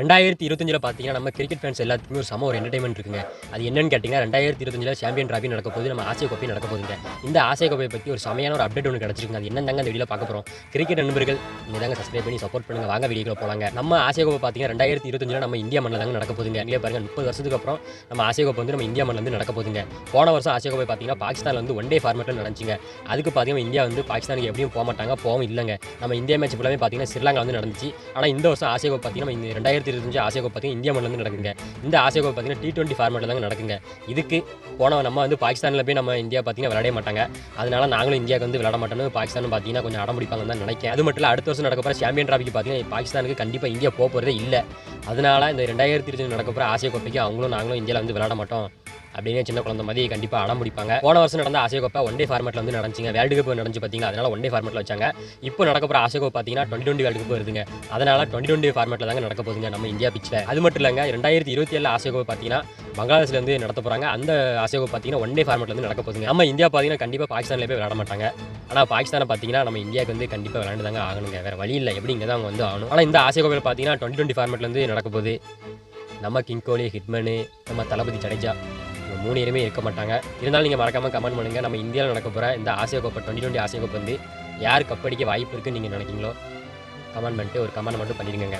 ரெண்டாயிரத்தி இருபத்தஞ்சில் பார்த்தீங்கன்னா நம்ம கிரிக்கெட் ஃபேன்ஸ் எல்லாத்துக்குமே ஒரு சம ஒரு என்டர்டைன்மெண்ட் இருக்குங்க. அது என்னன்னு கேட்டிங்கன்னா ரெண்டாயிரத்தி இருபத்தஞ்சில் சாம்பியன் டிராஃபி நடக்க போது நம்ம ஆசிய கோப்பை நடக்க போகுதுங்க. இந்த ஆசிய கோப்பையை பற்றி ஒரு சமையான ஒரு அப்டேட் ஒன்று கிடச்சிருக்குங்க. அது என்னதாங்க அந்த வீடியோ பார்க்க போகிறோம் கிரிக்கெட் நண்பர்கள் நீங்கள் தாங்க சப்ஸ்கிரைப் பண்ணி சப்போர்ட் பண்ணுங்க. வாங்க வீடியோக்குள்ள போகலாங்க நம்ம ஆசிய கோப்பை பார்த்தீங்கன்னா ரெண்டாயிரத்தி இருபத்தஞ்சில் நம்ம இந்தியா மண்ணில் தாங்க நடக்க போகுதுங்க. இங்கே பாருங்க முப்பது வருஷத்துக்கு அப்புறம் நம்ம ஆசிய கோப்பை வந்து நம்ம இந்தியா மண்ணில் வந்து நடக்க போகுதுங்க. போன வருஷம் ஆசிய கோப்பை பார்த்தீங்கன்னா பாகிஸ்தானில் வந்து ஒன் டே ஃபார்மேட்டில் நடந்துச்சுங்க. அதுக்கு பார்த்தீங்கன்னா இந்தியா வந்து பாகிஸ்தானுக்கு எப்படியும் போக மாட்டாங்க போகவும் இல்லைங்க. நம்ம இந்தியா மேட்ச் ஃபுல்லாமே பார்த்தீங்கன்னா ஸ்ரீலங்கா வந்து நடந்துச்சு. ஆனால் இந்த வருஷம் ஆசிய கோப்பை பார்த்தீங்கன்னா இந்த ரெண்டாயிரத்தி இருபத்தஞ்சு ஆசிய கோப்பை பார்த்தீங்கன்னா இந்தியா மண்ணில் வந்து நடக்குங்க. இந்த ஆசிய கோப்பை பார்த்தீங்கன்னா டி டுவெண்ட்டி ஃபார்மேட்டில் தாங்க நடக்குங்க. இதுக்கு போன நம்ம வந்து பாகிஸ்தானில் போய் நம்ம இந்தியா பார்த்தீங்கன்னா விளையாட மாட்டாங்க. அதனால நாங்களும் இந்தியாவுக்கு வந்து விளையாட மாட்டோம்னு பாகிஸ்தான் பார்த்தீங்கன்னா கொஞ்சம் அடம் பிடிப்பாங்கன்னு தான் நினைக்கிறேன். அது மட்டும் இல்லை அடுத்த வருஷம் நடக்க போகிற சாம்பியன் டிராஃபிக்கு பார்த்தீங்கன்னா பாகிஸ்தானுக்கு கண்டிப்பாக இந்தியா போகிறதே இல்லை. அதனால இந்த ரெண்டாயிரத்தி இருபத்தஞ்சு நடக்க போகிற ஆசிய கோப்பைக்கு அவங்களும் நாங்களும் இந்தியாவில் வந்து விளையாட மாட்டோம். அப்படின்னு சின்ன குழந்தை மாதிரி கண்டிப்பாக அடம் முடிப்பாங்க. போன வருஷம் நடந்த ஆசியகோப்பை ஒன் டே ஃபார்மெட்டில் வந்து நடந்துச்சுங்க. வேர்ல்டு கப் நடந்துச்சு பார்த்தீங்கன்னா அதனால ஒன் டே ஃபார்மெட்டில் வச்சாங்க. இப்போ நடக்க போகிற ஆசியகோப் பார்த்தீங்கன்னா டுவெண்ட்டி டுவெண்ட்டி வேர்ல்டு கப் வருதுங்க. அதனால டுவெண்ட்டி டுவெண்ட்டி ஃபார்மெட்டில் தாங்க நடக்க போகுதுங்க நம்ம இந்தியா பிச்சில் அது மட்டும் இல்லைங்க ரெண்டாயிரத்தி இருபத்தி ஏழு ஆசியகோப்பை பார்த்தீங்கன்னா பங்களாதேஷ்லேருந்து நடத்த போகிறாங்க அந்த ஆசியகோப் பார்த்தீங்கன்னா ஒன் டே ஃபார்மேட்டில் வந்து நடக்க போகுதுங்க. நம்ம இந்தியா பார்த்தீங்கன்னா கண்டிப்பாக பாகிஸ்தானில் போய் விளையாட மாட்டாங்க. ஆனால் பாகிஸ்தானை பார்த்தீங்கன்னா நம்ம இந்தியாவுக்கு வந்து கண்டிப்பாக விளையாண்டு தாங்க ஆகணுங்க. வேறு வழி இல்லை. எப்படி இங்கே தான் அவங்க வந்து ஆகணும். ஆனால் இந்த ஆசியகோப்பையில் பார்த்தீங்கன்னா டுவெண்ட்டி டுவெண்ட்டி ஃபார்மேட்டில் வந்து நடக்க போகுது. நம்ம கிங் கோலி ஹிட்மனு நம்ம தளபதி ஜடேஜா மூணு பேருமே இருக்க மாட்டாங்க. இருந்தாலும் நீங்கள் மறக்காமல் கமெண்ட் பண்ணுங்கள் நம்ம இந்தியாவில் நடக்க போகிற இந்த ஆசிய கோப்பை டுவெண்ட்டி டுவெண்ட்டி ஆசிய கோப்பை வந்து யார் கப்படிக்க வாய்ப்பு இருக்குன்னு நீங்கள் நினைக்கிறீங்களோ? கமெண்ட் பண்ணிட்டு ஒரு கமெண்ட் மட்டும் பண்ணிடுங்க